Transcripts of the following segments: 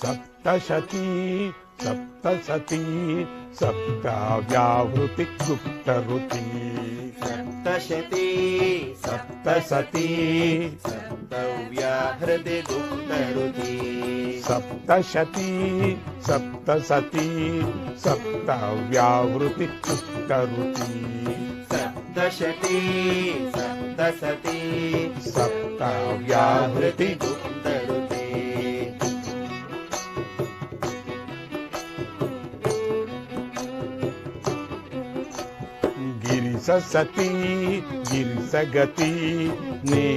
सप्तशती सप्तशती सप्ताव्याहृति गुप्तरुति सप्तशती सप्तशती सप्तव्याहृति गुप्तरुति सप्तशती सप्तशती सप्ताव्याहृति गुप्तरुति सप्तशती सप्तसती సప్తావ్యావృతి गुप्तरुति గిరిస సతీ గిరిస గతి నీ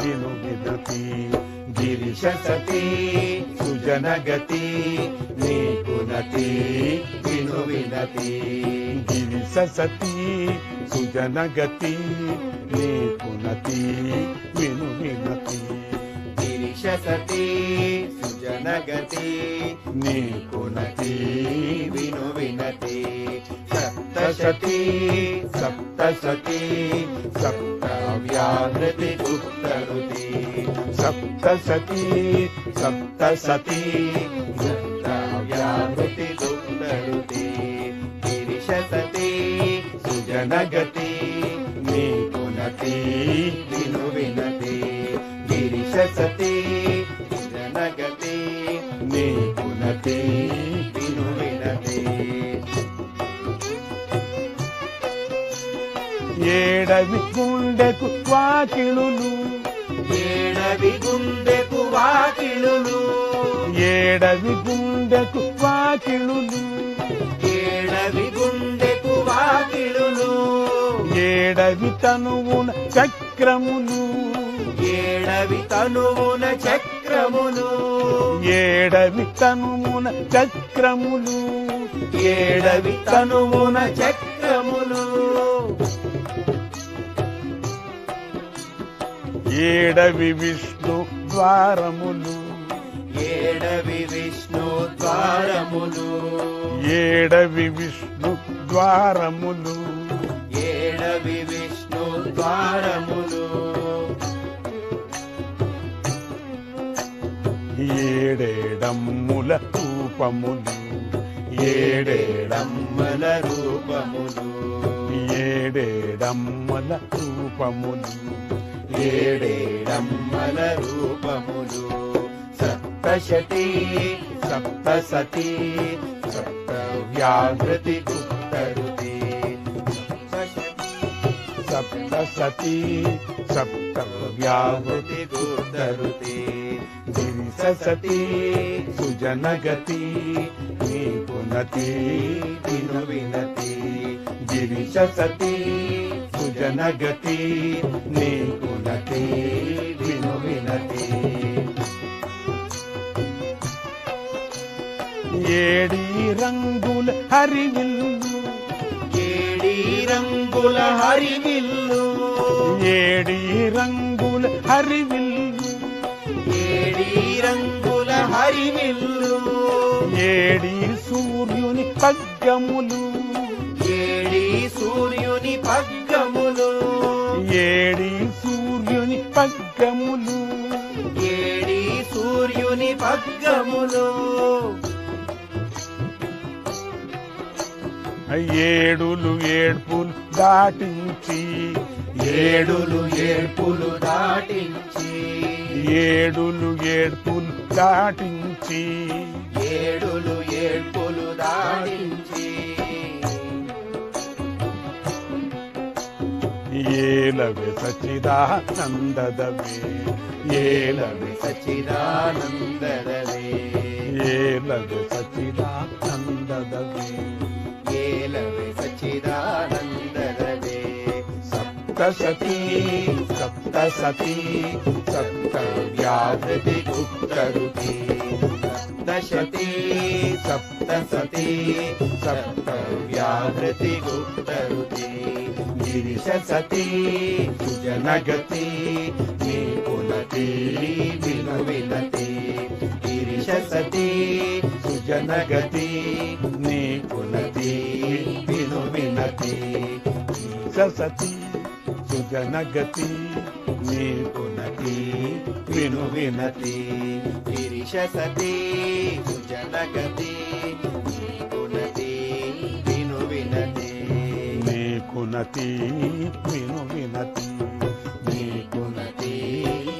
విను వినతి గిరిశ సతీ సుజనగతి నీకునతి విను వినతి గిరిశసతి సుజనగతి నీకునతి విను వినతి. సప్తశతి సప్తశతి సప్తవ్యాధృతి ఉత్తరుతి సప్తశతి సప్తశతి ನನಗತಿ ನೀಪುನತಿ ದಿನುವಿನತಿ ಗಿರಿಶಸತಿ ಜನಗತಿ ನೀಪುನತಿ ದಿನುವಿನತಿ ఏడవి గుండెకు వాకిలులు ఏడవి గుండెకు వాకిలులు ఏడవి గుండెకు వాకిలులు ఏడవి తనువున చక్రములు ఏడవి తనువున చక్రములు ఏడవి తనువున చక్రములు ఏడవి తనువున చక్రములు ఏడవి విష్ణు ద్వారములు ఏడవి విష్ణు ద్వారములు ఏడవి విష్ణు ద్వారములు విష్ణు ద్వారములు. ఏడేడమ్ముల రూపములు. ఏడేడమ్మల రూపములు. ఏడేడమ్మల రూపములు. ఏడేడమ్మల రూపములు. సప్తశతి సప్తసతీ సప్తవ్యాహృతి గుప్తరుతి సప్తసతీ సప్తవ్యాహృతి వ్యాహృతి గుప్తరుతి గిరిస సతీ సుజనగతి నీకు నతి విను వినతి గిరిశ సతీ సుజనగతి నీకు నతి విను వినతి. ఏడి రంగుల హరివిల్లు ఏడి రంగుల హరివిల్లు. ఏడి రంగుల హరివిల్లు. ఏడి రంగుల హరివిల్లు. ఏడి సూర్యుని పగ్గములు. ఏడి సూర్యుని పగ్గములు. ఏడి సూర్యుని పగ్గములు. ఏడి సూర్యుని పగ్గములు. ఏడులు ఏడ్పులు దాటించి ఏడులు ఏడ్పులు దాటించి ఏడులు ఏడ్పులు దాటించి ఏడులు ఏడ్పులు దాటించి. ఏలవే సచిదానందదవే ఏలవే సచిదానందరవే ఏలవే సచిదానందదవే ఏలవే సచిదానందరవే సప్తసతీ సప్తసతీ సప్తవ్యాహృతి గుప్తరుతి దశతి సప్తసతీ సప్తవ్యాహృతి గుప్తరుతి గిరిశ సతీ సుజనగతి సతీ సుజనగతి నీకు నతి మేకునతి విను వినతి. గిరిశ సతీ సుజనగతి నీకునతి విను వినతి. మేకునతి విను వినతి.